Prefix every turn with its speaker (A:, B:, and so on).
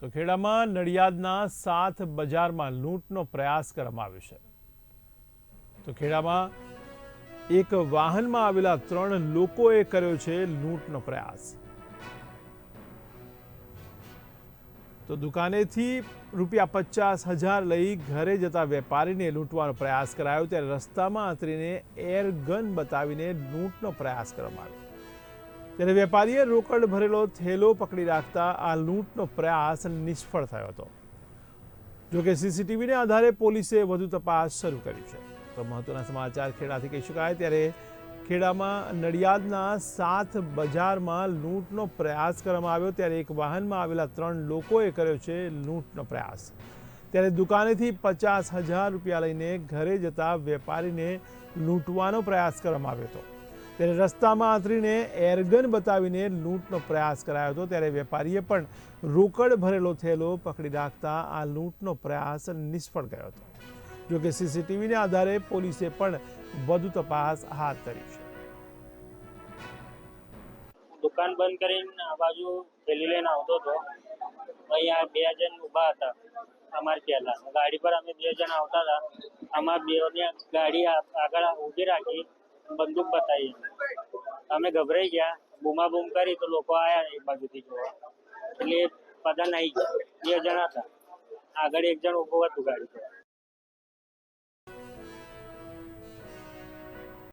A: તો ખેડામાં નડિયાદના સાત બજારમાં લૂંટનો પ્રયાસ કરવામાં આવ્યો છે. તો ખેડામાં એક વાહનમાં આવેલા ત્રણ લોકોએ કર્યો છે લૂંટનો પ્રયાસ. તો દુકાનેથી રૂપિયા પચાસ હજાર લઈ ઘરે જતા વેપારીને લૂંટવાનો પ્રયાસ કરાયો, ત્યારે રસ્તામાં આતરીને એર ગન બતાવીને લૂંટનો પ્રયાસ કરવામાં આવ્યો. ત્યારે વેપારીએ રોકડ ભરેલો થેલો પકડી રાખતા આ લૂંટનો પ્રયાસ નિષ્ફળ થયો હતો. જોકે સીસીટીવીને આધારે પોલીસે વધુ તપાસ શરૂ કરી છે. તો મહત્વના સમાચાર ખેડાથી કહી શકાય ત્યારે ખેડામાં નડિયાદના સાત બજારમાં લૂંટનો પ્રયાસ કરવામાં આવ્યો. ત્યારે એક વાહનમાં આવેલા ત્રણ લોકોએ કર્યો છે લૂંટનો પ્રયાસ. ત્યારે દુકાનેથી પચાસ હજાર રૂપિયા લઈને ઘરે જતા વેપારીને લૂંટવાનો પ્રયાસ કરવામાં આવ્યો હતો. ત્યારે રસ્તામાં આંતરીને એરગન બતાવીને લૂંટનો પ્રયાસ કરાયો હતો. ત્યારે વેપારીએ પણ રોકડ ભરેલો થયેલો પકડી રાખતા આ લૂંટનો પ્રયાસ નિષ્ફળ ગયો હતો. જોકે સીસીટીવીના આધારે પોલીસે પણ વધુ તપાસ હાથ ધરી છે.
B: દુકાન બંધ કરીને આ બાજુ થેલી લઈને આવતો હતો. અહીંયા બે જણ ઊભા હતા અમારી પહેલા. ગાડી પર અમે બે જણ આવતા હતા. અમારા બે ગાડી આગળ ઊભી રાખી બંદૂક બતાવી અમે ગભરાઈ ગયા. બૂમા બૂમ કરી તો લોકો આયા એક બાજુથી જોવા. એટલે પદન આવી ગયા. બે જણા હતા. આગળ એક જણ ઊભો હતું ગાડી